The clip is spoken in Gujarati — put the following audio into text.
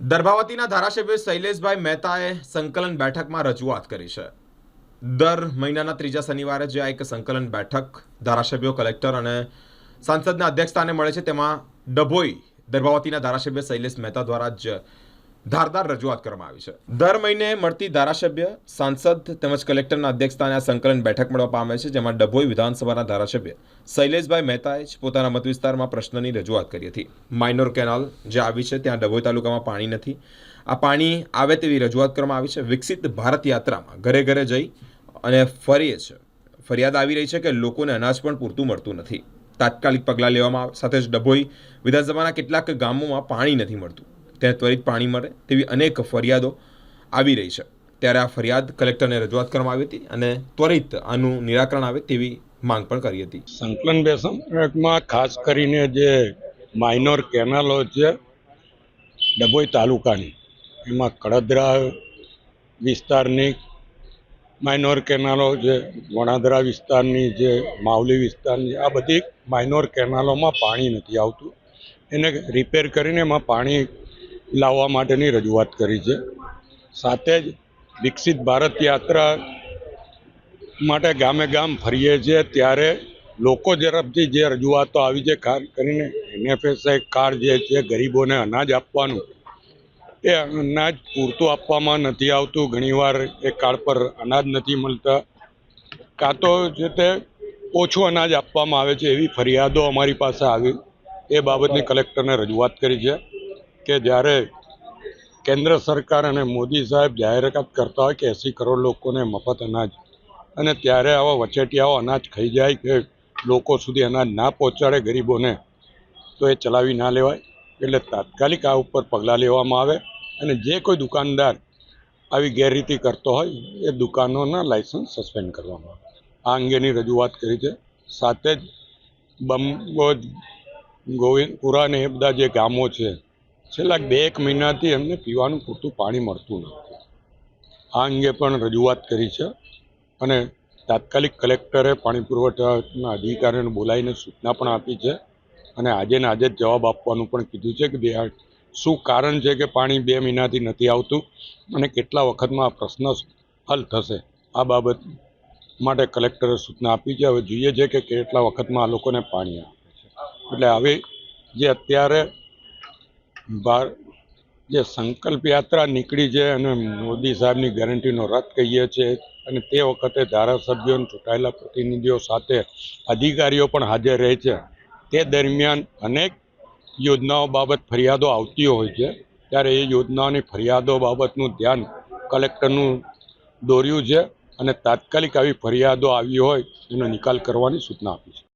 દર્ભાવતીના ધારાસભ્ય શૈલેષભાઈ મહેતાએ સંકલન બેઠકમાં રજૂઆત કરી છે. દર મહિનાના ત્રીજા શનિવારે જે આ એક સંકલન બેઠક ધારાસભ્યો, કલેક્ટર અને સાંસદના અધ્યક્ષસ્થાને મળે છે. તેમાં ડભોઈ દર્ભાવતીના ધારાસભ્ય શૈલેષ મહેતા દ્વારા જ ધારદાર રજૂઆત કરવામાં આવી છે. દર મહિને મળતી ધારાસભ્ય, સાંસદ તેમજ કલેક્ટરના અધ્યક્ષસ્થાને આ સંકલન બેઠક મળવા પામે છે, જેમાં ડભોઈ વિધાનસભાના ધારાસભ્ય શૈલેષભાઈ મહેતાએ જ પોતાના મત વિસ્તારમાં પ્રશ્નની રજૂઆત કરી હતી. માઇનોર કેનાલ જે આવી છે, ત્યાં ડભોઈ તાલુકામાં પાણી નથી. આ પાણી આવે તેવી રજૂઆત કરવામાં આવી છે. વિકસિત ભારત યાત્રામાં ઘરે ઘરે જઈ અને ફરીએ છે. ફરિયાદ આવી રહી છે કે લોકોને અનાજ પણ પૂરતું મળતું નથી. તાત્કાલિક પગલાં લેવામાં આવે. સાથે જ ડભોઈ વિધાનસભાના કેટલાક ગામોમાં પાણી નથી મળતું. ત્યાં ત્વરિત પાણી મળે તેવી અનેક ફરિયાદો આવી રહી છે. ત્યારે આ ફરિયાદ કલેક્ટરને રજૂઆત કરવામાં આવી હતી અને ત્વરિત આનું નિરાકરણ આવે તેવી માંગ પણ કરી હતી. સંકલન બેસમાં ખાસ કરીને જે માઇનોર કેનાલો છે, ડભોઈ તાલુકાની, એમાં કડદરા વિસ્તારની માઇનોર કેનાલો છે, વણાદરા વિસ્તારની જે માવલી વિસ્તારની, આ બધી માઇનોર કેનાલોમાં પાણી નથી આવતું. એને રિપેર કરીને એમાં પાણી લાવવા માટેની રજૂઆત કરી છે. સાથે જ વિકસિત ભારત યાત્રા માટે ગામે ગામ ફરીએ છીએ ત્યારે લોકો તરફથી જે રજૂઆતો આવી છે, ખાસ કરીને એનએફએસઆઈ કાર્ડ જે છે, ગરીબોને અનાજ આપવાનું, એ અનાજ પૂરતું આપવામાં નથી આવતું. ઘણીવાર એ કાર્ડ પર અનાજ નથી મળતા. કાં તો જે તે ઓછું અનાજ આપવામાં આવે છે એવી ફરિયાદો અમારી પાસે આવી. એ બાબતની કલેક્ટરને રજૂઆત કરી છે. કે જ્યારે કેન્દ્ર સરકાર અને મોદી સાહેબ જાહેરાત કરતા હોય કે એંસી કરોડ લોકોને મફત અનાજ અને ત્યારે આવા વચેટિયાઓ અનાજ ખાઈ જાય કે લોકો સુધી અનાજ ના પહોંચાડે ગરીબોને, તો એ ચલાવી ના લેવાય. એટલે તાત્કાલિક આ ઉપર પગલાં લેવામાં આવે અને જે કોઈ દુકાનદાર આવી ગેરરીતિ કરતો હોય એ દુકાનોના લાયસન્સ સસ્પેન્ડ કરવામાં આવે. આ અંગેની રજૂઆત કરી છે. સાથે જ બંબોજ ગોવિંદપુરા ને એ બધા જે ગામો છે છેલ્લા બે એક મહિનાથી એમને પીવાનું પૂરતું પાણી મળતું નથી. આ અંગે પણ રજૂઆત કરી છે અને તાત્કાલિક કલેક્ટરે પાણી પુરવઠાના અધિકારીઓને બોલાવીને સૂચના પણ આપી છે અને આજે ને આજે જ જવાબ આપવાનું પણ કીધું છે કે બે આ શું કારણ છે કે પાણી બે મહિનાથી નથી આવતું અને કેટલા વખતમાં આ પ્રશ્ન હલ થશે? આ બાબત માટે કલેક્ટરે સૂચના આપી છે. હવે જોઈએ છે કે કેટલા વખતમાં આ લોકોને પાણી આવે છે. એટલે હવે જે અત્યારે બાર જે સંકલ્પ યાત્રા નીકળી છે અને મોદી સાહેબની ગેરંટીનો રદ કહીએ છીએ અને તે વખતે ધારાસભ્યો ચૂંટાયેલા પ્રતિનિધિઓ સાથે અધિકારીઓ પણ હાજર રહે છે. તે દરમિયાન અનેક યોજનાઓ બાબત ફરિયાદો આવતી હોય છે. ત્યારે એ યોજનાઓની ફરિયાદો બાબતનું ધ્યાન કલેક્ટરનું દોર્યું છે અને તાત્કાલિક આવી ફરિયાદો આવી હોય એનો નિકાલ કરવાની સૂચના આપી છે.